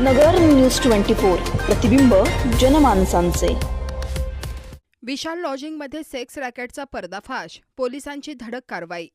नगर news twenty four प्रतिबिंब जनमानसांचे. विशाल लॉजिंगमध्ये sex रॅकेटचा पर्दाफाश पोलिसांची धडक कारवाई.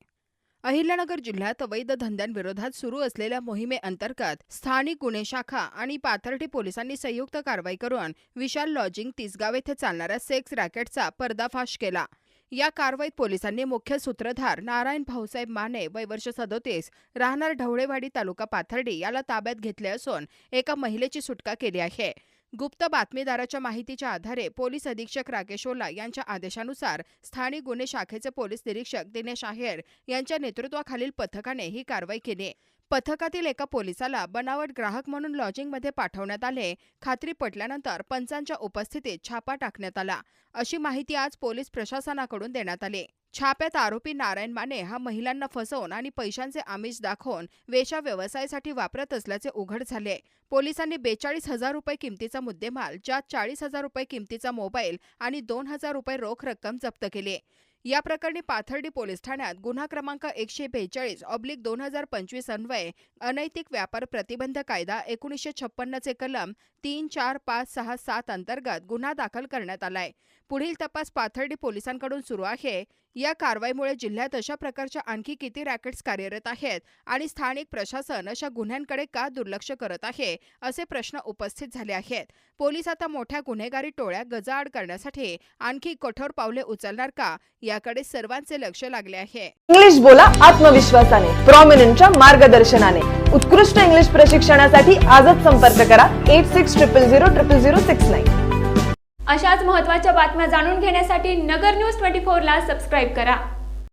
अहिल्यानगर जिल्ह्यात अवैध धंद्यांविरोधात सुरू असलेल्या मोहिमेअंतर्गत स्थानिक गुन्हे शाखा आणि पाथर्डी पोलिसांनी संयुक्त कारवाई करून विशाल लॉजिंग तिसगाव येथे चालणाऱ्या सेक्स रॅकेटचा पर्दाफाश केला. या कारवाईत पोलिसांनी मुख्य सूत्रधार नारायण भाऊसाहेब माने वय वर्ष सदोतीस राहणार ढवळेवाडी तालुका पाथर्डी याला ताब्यात घेतले असून एका महिलेची सुटका केली आहे. गुप्त बातमीदाराच्या माहितीच्या आधारे पोलीस अधीक्षक राकेश ओला यांच्या आदेशानुसार स्थानिक गुन्हे शाखेचे पोलीस निरीक्षक दिनेश आहेर यांच्या नेतृत्वाखालील पथकाने ही कारवाई केली. पथकातील एका पोलिसाला बनावट ग्राहक म्हणून लॉजिंगमध्ये पाठवण्यात आले. खात्री पटल्यानंतर पंचांच्या उपस्थितीत छापा टाकण्यात आला. अशी माहिती आज पोलीस प्रशासनाकडून देण्यात आली. छाप्यात आरोपी नारायण माने हा महिलांना फसवून आणि पैशांचे आमिष दाखवून वेशा व्यवसायासाठी वापरत असल्याचे उघड झाले. पोलिसांनी बेचाळीस हजार रुपये किमतीचा मुद्देमाल ज्यात चाळीस हजार रुपये किमतीचा मोबाईल आणि दोन हजार रुपये रोख रक्कम जप्त केली. या प्रकरणी पाथर्डी पोलीस ठाण्यात गुन्हा क्रमांक एकशे बेचाळीस ऑब्लिक दोन हजार पंचवीस अन्वये अनैतिक व्यापार प्रतिबंध कायदा एकोणीसशे छप्पन्नचे कलम तीन चार पाच सहा सात अंतर्गत गुन्हा दाखल करण्यात आलाय. पुढील तपास पाथर्डी पोलिसांकडून सुरू आहे. या कारवाईमुळे जिल्ह्यात अशा प्रकारच्या आणखी किती रॅकेट्स कार्यरत आहेत आणि स्थानिक प्रशासन अशा गुन्ह्यांकडे का दुर्लक्ष करत आहे असे प्रश्न उपस्थित झाले आहेत. पोलीस आता मोठ्या गुन्हेगारी टोळ्या गजाआड करण्यासाठी आणखी कठोर पावले उचलणार का या याकडे सर्वांचे लक्ष लागले आहे. इंग्लिश बोला आत्मविश्वासाने प्रॉमिनंटच्या मार्गदर्शनाने. उत्कृष्ट इंग्लिश प्रशिक्षणासाठी आजच संपर्क करा eight six triple zero triple zero six nine अशाच महत्त्वाच्या बातम्या जाणून घेण्यासाठी नगर न्यूज ट्वेंटी फोरला सबस्क्राईब करा.